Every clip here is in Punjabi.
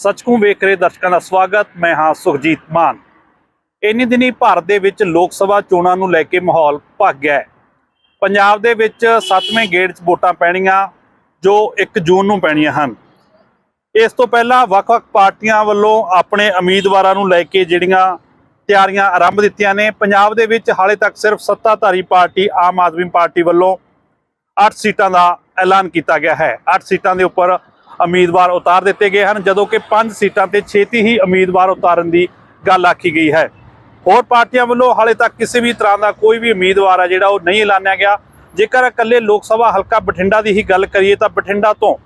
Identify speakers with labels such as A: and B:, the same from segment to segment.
A: ਸੱਚਕੂ ਵੇਖ ਰਹੇ ਦਰਸ਼ਕਾਂ ਦਾ ਸਵਾਗਤ, ਮੈਂ ਹਾਂ ਸੁਖਜੀਤ ਮਾਨ। ਇੰਨੀ ਦਿਨੀ ਭਾਰਤ ਦੇ ਵਿੱਚ ਲੋਕ ਸਭਾ ਚੋਣਾਂ ਨੂੰ ਲੈ ਕੇ ਮਾਹੌਲ ਭੱਗ ਗਿਆ ਹੈ। ਪੰਜਾਬ ਦੇ ਵਿੱਚ 7ਵੇਂ ਗੇੜ 'ਚ ਵੋਟਾਂ ਪੈਣੀਆਂ, ਜੋ 1 ਜੂਨ ਨੂੰ ਪੈਣੀਆਂ ਹਨ। ਇਸ ਤੋਂ ਪਹਿਲਾਂ ਵੱਖ-ਵੱਖ ਪਾਰਟੀਆਂ ਵੱਲੋਂ ਆਪਣੇ ਉਮੀਦਵਾਰਾਂ ਨੂੰ ਲੈ ਕੇ ਜਿਹੜੀਆਂ ਤਿਆਰੀਆਂ ਆਰੰਭ ਦਿੱਤੀਆਂ ਨੇ, ਪੰਜਾਬ ਦੇ ਵਿੱਚ ਹਾਲੇ ਤੱਕ ਸਿਰਫ ਸੱਤਾਧਾਰੀ ਪਾਰਟੀ, ਆਮ ਆਦਮੀ ਪਾਰਟੀ ਵੱਲੋਂ 8 ਸੀਟਾਂ ਦਾ ਐਲਾਨ ਕੀਤਾ ਗਿਆ ਹੈ। 8 ਸੀਟਾਂ ਦੇ ਉੱਪਰ ਉਮੀਦਵਾਰ ਉਤਾਰ ਦਿੱਤੇ ਗਏ ਹਨ, ਜਦੋਂ ਕਿ 5 ਸੀਟਾਂ ਤੇ ਛੇਤੀ ਹੀ ਉਮੀਦਵਾਰ ਉਤਾਰਨ ਦੀ ਗੱਲ ਆਖੀ ਗਈ ਹੈ। ਹੋਰ ਪਾਰਟੀਆਂ ਵੱਲੋਂ ਹਾਲੇ ਤੱਕ ਕਿਸੇ ਵੀ ਤਰ੍ਹਾਂ ਦਾ ਕੋਈ ਵੀ ਉਮੀਦਵਾਰ ਹੈ ਜਿਹੜਾ ਉਹ ਨਹੀਂ ਐਲਾਨਿਆ ਗਿਆ। ਜੇਕਰ ਇਕੱਲੇ ਲੋਕ ਸਭਾ ਹਲਕਾ ਬਠਿੰਡਾ ਦੀ ਹੀ ਗੱਲ ਕਰੀਏ ਤਾਂ ਬਠਿੰਡਾ ਤੋਂ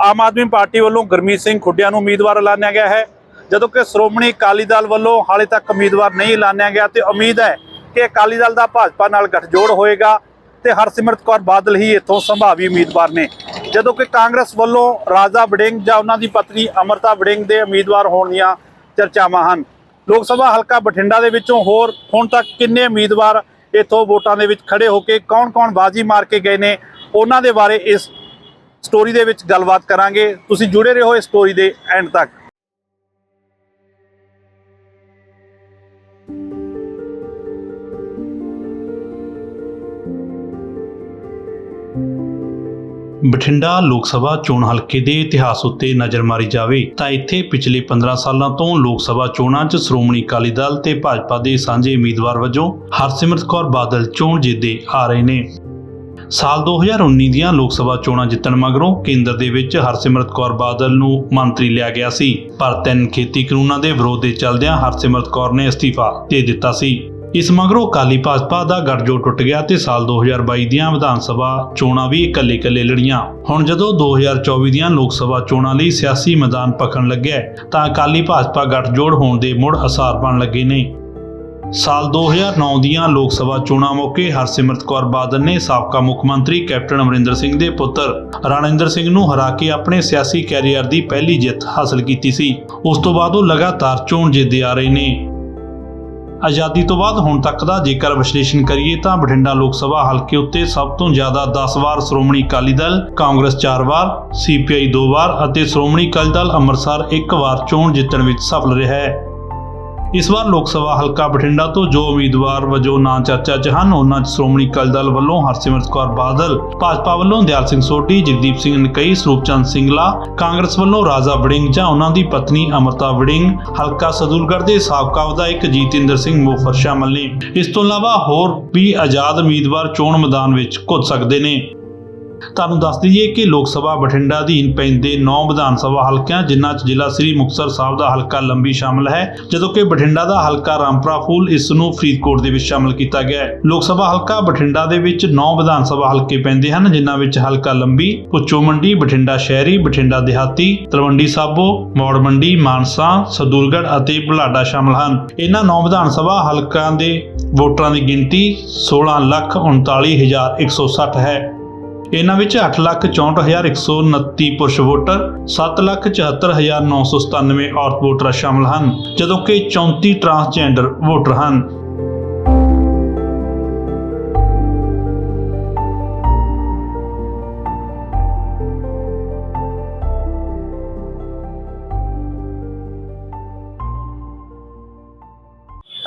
A: ਆਮ ਆਦਮੀ ਪਾਰਟੀ ਵੱਲੋਂ ਗੁਰਮੀਤ ਸਿੰਘ ਖੁੱਡਿਆਂ ਨੂੰ ਉਮੀਦਵਾਰ ਐਲਾਨਿਆ ਗਿਆ ਹੈ। ਜਦੋਂ ਕਿ ਸ਼੍ਰੋਮਣੀ ਅਕਾਲੀ ਦਲ ਵੱਲੋਂ ਹਾਲੇ ਤੱਕ ਉਮੀਦਵਾਰ ਨਹੀਂ ਐਲਾਨਿਆ ਗਿਆ ਤੇ ਉਮੀਦ ਹੈ ਕਿ ਅਕਾਲੀ ਦਲ ਦਾ ਭਾਜਪਾ ਨਾਲ ਗਠਜੋੜ ਹੋਏਗਾ। ਤੇ ਹਰਸਿਮਰਤ ਕੌਰ ਬਾਦਲ ਹੀ ਇੱਥੋਂ ਸੰਭਾਵੀ ਉਮੀਦਵਾਰ ਨੇ। ਜਦੋਂ ਕਿ ਕਾਂਗਰਸ ਵੱਲੋਂ ਰਾਜਾ ਵੜਿੰਗ ਜਾਂ ਉਹਨਾਂ ਦੀ ਪਤਨੀ ਅਮਰਤਾ ਵੜਿੰਗ ਦੇ ਉਮੀਦਵਾਰ ਹੋਣ ਦੀਆਂ ਚਰਚਾਵਾਂ ਹਨ। ਲੋਕ ਸਭਾ ਹਲਕਾ ਬਠਿੰਡਾ ਦੇ ਵਿੱਚੋਂ ਹੋਰ ਹੁਣ ਤੱਕ ਕਿੰਨੇ ਉਮੀਦਵਾਰ ਇੱਥੋਂ ਵੋਟਾਂ ਦੇ ਵਿੱਚ ਖੜੇ ਹੋ ਕੇ ਕੌਣ-ਕੌਣ ਬਾਜ਼ੀ ਮਾਰ ਕੇ ਗਏ ਨੇ, ਉਹਨਾਂ ਦੇ ਬਾਰੇ ਇਸ ਸਟੋਰੀ ਦੇ ਵਿੱਚ ਗੱਲਬਾਤ ਕਰਾਂਗੇ। ਤੁਸੀਂ ਜੁੜੇ ਰਹੋ ਇਸ ਸਟੋਰੀ ਦੇ ਐਂਡ ਤੱਕ।
B: ਬਠਿੰਡਾ ਲੋਕ ਸਭਾ ਚੋਣ ਹਲਕੇ ਦੇ ਇਤਿਹਾਸ ਉੱਤੇ ਨਜ਼ਰ ਮਾਰੀ ਜਾਵੇ ਤਾਂ ਇੱਥੇ ਪਿਛਲੇ 15 ਸਾਲਾਂ ਤੋਂ ਲੋਕ ਸਭਾ ਚੋਣਾਂ 'ਚ ਸ਼੍ਰੋਮਣੀ ਅਕਾਲੀ ਦਲ ਤੇ ਭਾਜਪਾ ਦੇ ਸਾਂਝੇ ਉਮੀਦਵਾਰ ਵਜੋਂ ਹਰਸਿਮਰਤ ਕੌਰ ਬਾਦਲ ਚੋਣ ਜਿੱਤਦੇ ਆ ਰਹੇ ਨੇ। ਸਾਲ 2019 ਦੀਆਂ ਲੋਕ ਸਭਾ ਚੋਣਾਂ ਜਿੱਤਣ ਮਗਰੋਂ ਕੇਂਦਰ ਦੇ ਵਿੱਚ ਹਰਸਿਮਰਤ ਕੌਰ ਬਾਦਲ ਨੂੰ ਮੰਤਰੀ ਲਿਆ ਗਿਆ ਸੀ। ਪਰ ਤਿੰਨ ਖੇਤੀ ਕਾਨੂੰਨਾਂ ਦੇ ਵਿਰੋਧ ਦੇ ਚੱਲਦਿਆਂ ਹਰਸਿਮਰਤ ਕੌਰ ਨੇ ਅਸਤੀਫਾ ਦੇ ਦਿੱਤਾ ਸੀ। ਇਸ ਮਗਰੋਂ ਅਕਾਲੀ ਭਾਜਪਾ ਦਾ ਗੱਠਜੋੜ ਟੁੱਟ ਗਿਆ ਤੇ ਸਾਲ 2022 ਦੀਆਂ ਵਿਧਾਨ ਸਭਾ ਚੋਣਾਂ ਵੀ ਇਕੱਲੇ-ਇਕੱਲੇ ਲੜੀਆਂ। ਹੁਣ ਜਦੋਂ 2024 ਦੀਆਂ ਲੋਕ ਸਭਾ ਚੋਣਾਂ ਲਈ ਸਿਆਸੀ ਮੈਦਾਨ ਪੱਕਣ ਲੱਗਿਆ ਤਾਂ ਅਕਾਲੀ ਭਾਜਪਾ ਗੱਠਜੋੜ ਹੋਣ ਦੇ ਮੁੜ ਅਸਾਰ ਬਣ ਲੱਗੇ ਨੇ। ਸਾਲ 2009 ਦੀਆਂ ਲੋਕ ਸਭਾ ਚੋਣਾਂ ਮੌਕੇ ਹਰਸਿਮਰਤ ਕੌਰ ਬਾਦਲ ਨੇ ਸਾਬਕਾ ਮੁੱਖ ਮੰਤਰੀ ਕੈਪਟਨ ਅਮਰਿੰਦਰ ਸਿੰਘ ਦੇ ਪੁੱਤਰ ਰਣਿੰਦਰ ਸਿੰਘ ਨੂੰ ਹਰਾ ਕੇ ਆਪਣੇ ਸਿਆਸੀ ਕੈਰੀਅਰ ਦੀ ਪਹਿਲੀ ਜਿੱਤ ਹਾਸਲ ਕੀਤੀ ਸੀ। ਉਸ ਤੋਂ ਬਾਅਦ ਉਹ ਲਗਾਤਾਰ ਚੋਣ ਜਿੱਤਦੇ ਆ ਰਹੇ ਨੇ। ਆਜ਼ਾਦੀ ਤੋਂ ਬਾਅਦ ਹੁਣ ਤੱਕ ਦਾ ਜੇਕਰ ਵਿਸ਼ਲੇਸ਼ਣ ਕਰੀਏ ਤਾਂ ਬਠਿੰਡਾ ਲੋਕ ਸਭਾ ਹਲਕੇ ਉੱਤੇ ਸਭ ਤੋਂ ਜ਼ਿਆਦਾ 10 ਵਾਰ ਸ਼੍ਰੋਮਣੀ ਅਕਾਲੀ ਦਲ, ਕਾਂਗਰਸ 4 ਵਾਰ ਸੀਪੀਆਈ 2 ਵਾਰ ਅਤੇ ਸ਼੍ਰੋਮਣੀ ਅਕਾਲੀ ਦਲ ਅੰਮ੍ਰਿਤਸਰ 1 ਵਾਰ ਚੋਣ ਜਿੱਤਣ ਵਿੱਚ ਸਫਲ ਰਿਹਾ ਹੈ। ਇਸ ਵਾਰ ਲੋਕ ਸਭਾ ਹਲਕਾ ਬਠਿੰਡਾ ਤੋਂ ਜੋ ਉਮੀਦਵਾਰ ਵਜੋਂ ਨਾਂ ਚਰਚਾ 'ਚ ਹਨ, ਉਹਨਾਂ 'ਚ ਸ਼੍ਰੋਮਣੀ ਅਕਾਲੀ ਦਲ ਵੱਲੋਂ ਹਰਸਿਮਰਤ ਕੌਰ ਬਾਦਲ, ਭਾਜਪਾ ਵੱਲੋਂ ਦਿਆਲ ਸਿੰਘ ਸੋਢੀ, ਜਗਦੀਪ ਸਿੰਘ ਨਕਈ ਸਰੂਪਚੰਦ ਸਿੰਗਲਾ, ਕਾਂਗਰਸ ਵੱਲੋਂ ਰਾਜਾ ਵੜਿੰਗ ਜਾਂ ਉਹਨਾਂ ਦੀ ਪਤਨੀ ਅਮਰਤਾ ਵੜਿੰਗ, ਹਲਕਾ ਸਦੂਲਗੜ੍ਹ ਦੇ ਸਾਬਕਾ ਵਿਧਾਇਕ ਜੀਤਿੰਦਰ ਸਿੰਘ ਮੋਫਰ ਸ਼ਾਮਲ ਨੇ। ਇਸ ਤੋਂ ਇਲਾਵਾ ਹੋਰ ਵੀ ਆਜ਼ਾਦ ਉਮੀਦਵਾਰ ਚੋਣ ਮੈਦਾਨ ਵਿੱਚ ਕੁੱਦ ਸਕਦੇ ਨੇ। ਤੁਹਾਨੂੰ ਦੱਸ ਦਈਏ ਕਿ ਲੋਕ ਸਭਾ ਬਠਿੰਡਾ ਅਧੀਨ ਪੈਂਦੇ 9 ਵਿਧਾਨ ਸਭਾ ਹਲਕਿਆਂ ਜਿਨ੍ਹਾਂ 'ਚ ਜ਼ਿਲ੍ਹਾ ਸ੍ਰੀ ਮੁਕਤਸਰ ਸਾਹਿਬ ਦਾ ਹਲਕਾ ਲੰਬੀ ਸ਼ਾਮਲ ਹੈ ਜਦੋਂ ਕਿ ਬਠਿੰਡਾ ਦਾ ਹਲਕਾ ਰਾਮਪੁਰਾ ਫੂਲ ਇਸ ਨੂੰ ਫਰੀਦਕੋਟ ਦੇ ਵਿੱਚ ਸ਼ਾਮਲ ਕੀਤਾ ਗਿਆ ਹੈ। ਲੋਕ ਸਭਾ ਹਲਕਾ ਬਠਿੰਡਾ ਦੇ ਵਿੱਚ 9 ਵਿਧਾਨ ਸਭਾ ਹਲਕੇ ਪੈਂਦੇ ਹਨ ਜਿਨ੍ਹਾਂ ਵਿੱਚ ਹਲਕਾ ਲੰਬੀ ਪੁੱਚੋ ਮੰਡੀ ਬਠਿੰਡਾ ਸ਼ਹਿਰੀ ਬਠਿੰਡਾ ਦਿਹਾਤੀ ਤਲਵੰਡੀ ਸਾਬੋ ਮੌੜ ਮੰਡੀ ਮਾਨਸਾ ਸਦੂਲਗੜ੍ਹ ਅਤੇ ਬੁਲਾਡਾ ਸ਼ਾਮਲ ਹਨ। ਇਹਨਾਂ 9 ਵਿਧਾਨ ਸਭਾ ਹਲਕਿਆਂ ਦੇ ਵੋਟਰਾਂ ਦੀ ਗਿਣਤੀ 16,39,160 ਹੈ। ਇਹਨਾਂ ਵਿੱਚ 8,64,129 ਪੁਰਸ਼ ਵੋਟਰ 7,74,997 ਔਰਤ ਵੋਟਰ ਸ਼ਾਮਲ ਹਨ ਜਦੋਂ ਕਿ 34 ਟਰਾਂਸਜੈਂਡਰ ਵੋਟਰ ਹਨ।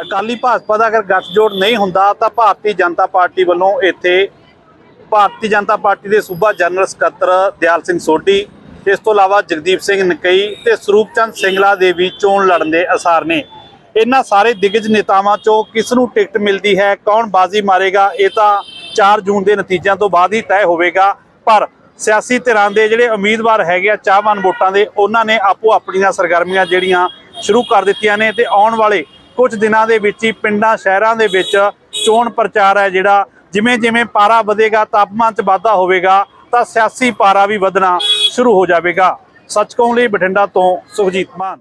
A: ਅਕਾਲੀ ਭਾਜਪਾ ਦਾ ਅਗਰ ਗੱਠਜੋੜ ਨਹੀਂ ਹੁੰਦਾ ਤਾਂ ਭਾਰਤੀ ਜਨਤਾ ਪਾਰਟੀ ਵੱਲੋਂ ਇੱਥੇ ਭਾਰਤੀ ਜਨਤਾ ਪਾਰਟੀ ਦੇ ਸੂਬਾ ਜਨਰਲ ਸਕੱਤਰ ਦਿਆਲ ਸਿੰਘ ਸੋਢੀ ਇਸ ਤੋਂ ਇਲਾਵਾ ਜਗਦੀਪ ਸਿੰਘ ਨਕਈ ਤੇ ਸਰੂਪਚੰਦ ਸਿੰਗਲਾ ਦੇ ਵੀ ਚੋਣ ਲੜਨ ਦੇ ਅਸਾਰ ਨੇ। ਇਹਨਾਂ ਸਾਰੇ ਦਿਗਜ ਨੇਤਾਵਾਂ ਚੋਂ ਕਿਸ ਨੂੰ ਟਿਕਟ ਮਿਲਦੀ ਹੈ, ਕੌਣ ਬਾਜ਼ੀ ਮਾਰੇਗਾ, ਇਹ ਤਾਂ 4 ਜੂਨ ਦੇ ਨਤੀਜਿਆਂ ਤੋਂ ਬਾਅਦ ਹੀ ਤੈਅ ਹੋਵੇਗਾ। ਪਰ ਸਿਆਸੀ ਧਿਰਾਂ ਦੇ ਜਿਹੜੇ ਉਮੀਦਵਾਰ ਹੈਗੇ ਆ, ਚਾਹਵਾਨ ਵੋਟਾਂ ਦੇ, ਉਹਨਾਂ ਨੇ ਆਪੋ ਆਪਣੀਆਂ ਸਰਗਰਮੀਆਂ ਜਿਹੜੀਆਂ ਸ਼ੁਰੂ ਕਰ ਦਿੱਤੀਆਂ ਨੇ ਤੇ ਆਉਣ ਵਾਲੇ ਕੁਝ ਦਿਨਾਂ ਦੇ ਵਿੱਚ ਹੀ ਪਿੰਡਾਂ, ਸ਼ਹਿਰਾਂ ਦੇ ਵਿੱਚ ਚੋਣ ਪ੍ਰਚਾਰ ਹੈ ਜਿਹੜਾ ਜਿਵੇਂ ਜਿਵੇਂ ਪਾਰਾ ਵਧੇਗਾ, ਤਾਪਮਾਨ 'ਚ ਵਾਧਾ ਹੋਵੇਗਾ, ਤਾਂ ਸਿਆਸੀ ਪਾਰਾ ਵੀ ਵਧਣਾ ਸ਼ੁਰੂ ਹੋ ਜਾਵੇਗਾ। ਸੱਚ ਕਹੂੰ ਲਈ ਬਠਿੰਡਾ ਤੋਂ ਸੁਖਜੀਤ ਮਾਨ।